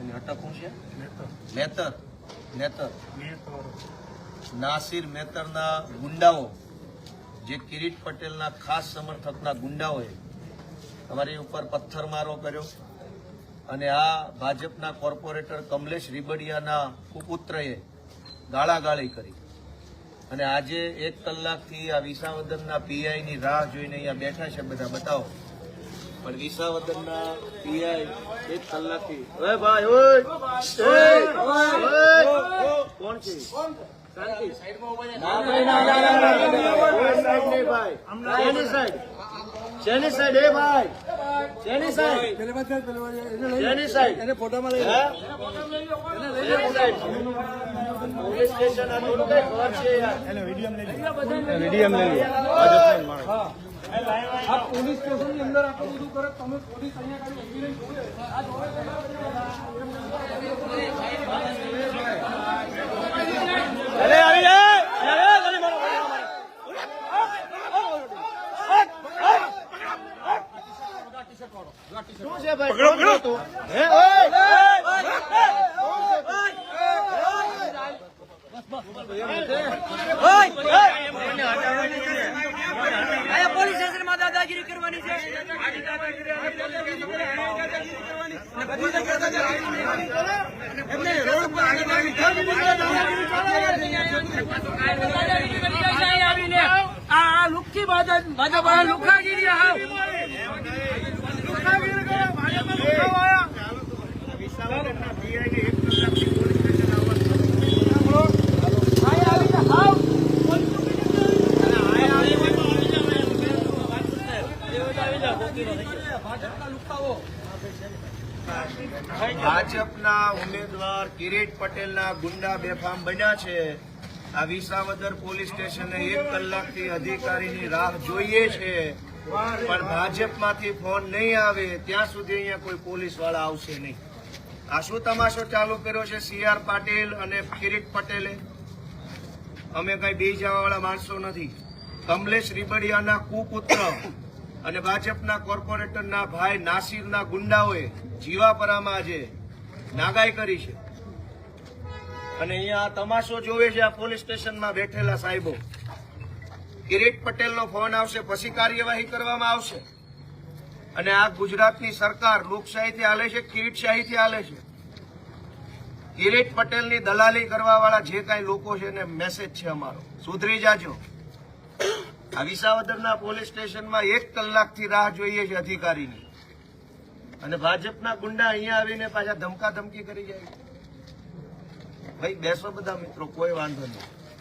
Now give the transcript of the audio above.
એની અટક શું છે? મેતર. મેતર. નાસિર મેતરના ગુંડાઓ જે કિરીટ પટેલના ખાસ સમર્થકના ગુંડાઓએ તમારી ઉપર પથ્થરમારો કર્યો અને આ ભાજપના કોર્પોરેટર કમલેશ રીબડિયાના કુપુત્રએ ગાળાગાળી કરી. અને આજે એક કલાકથી આ વિસાવદનના પીઆઈની રાહ જોઈને અહીંયા બેઠા છે બધા. બતાવો. પણ વિસાવદરના પીઆઈ એક કલાકથી. હવે ભાઈ! કોણ છે? શાંતિ. ના ભાઈ, આ પોલીસ સ્ટેશનની અંદર આપણે બધું કરે તમે પોલીસ અહીંયા જોડે શું છે ભાઈ? હે? ઓય પોલીસ સ્ટેશનમાં દાદાગીરી કરવાની છે આ લુખ્ખી ભાજપ ભાજપ લુખાગીરી આવ લુખાગીરી કરે ભાજપ લુખાવા આયા વિસાવદરના PI ને એક કલાકથી પોલીસ સ્ટેશન આવવાનું. અહીંયા આવીને હાવ ભાજપના ઉમેદવાર કિરીટ પટેલના ગુંડા બેફામ બન્યા છે. આ વિસાવદર પોલીસ સ્ટેશને એક કલાકથી અધિકારીની રાહ જોઈએ છે. પણ ભાજપમાંથી ફોન નહીં આવે, ત્યાં સુધી અહીંયા કોઈ પોલીસવાળા આવશે નહીં. આ શું તમાશો ચાલુ કર્યો છે સીઆર પાટીલ અને કિરીટ પટેલે? અમે કઈ બે જવા વાળા માણસો નથી. કમલેશ રીબડિયાના કુપુત્ર અને ભાજપના કોર્પોરેટરના ભાઈ નાસિરના ગુંડાઓએ જીવાપરામાં આજે નાગાઈ કરી છે. અને અહીંયા આ તમાશો જોવે છે આ પોલીસ સ્ટેશનમાં બેઠેલા સાહેબો કિરીટ પટેલનો ફોન આવશે, પછી કાર્યવાહી કરવામાં આવશે. અને આ ગુજરાતની સરકાર લોકશાહીથી હાલે છે કિરીટશાહીથી હાલે છે. કિરીટ પટેલની દલાલી કરવા વાળા જે કાંઈ લોકો છે એને મેસેજ છે અમારો. સુધરી જાજો. આ વિસાવદરના પોલીસ સ્ટેશનમાં એક કલાકથી રાહ જોઈએ છે અધિકારીની. અને ભાજપના ગુંડા અહીંયા આવીને પાછા ધમકા ધમકી કરી જાય ભાઈ, બેસો બધા મિત્રો, કોઈ વાંધો નહીં.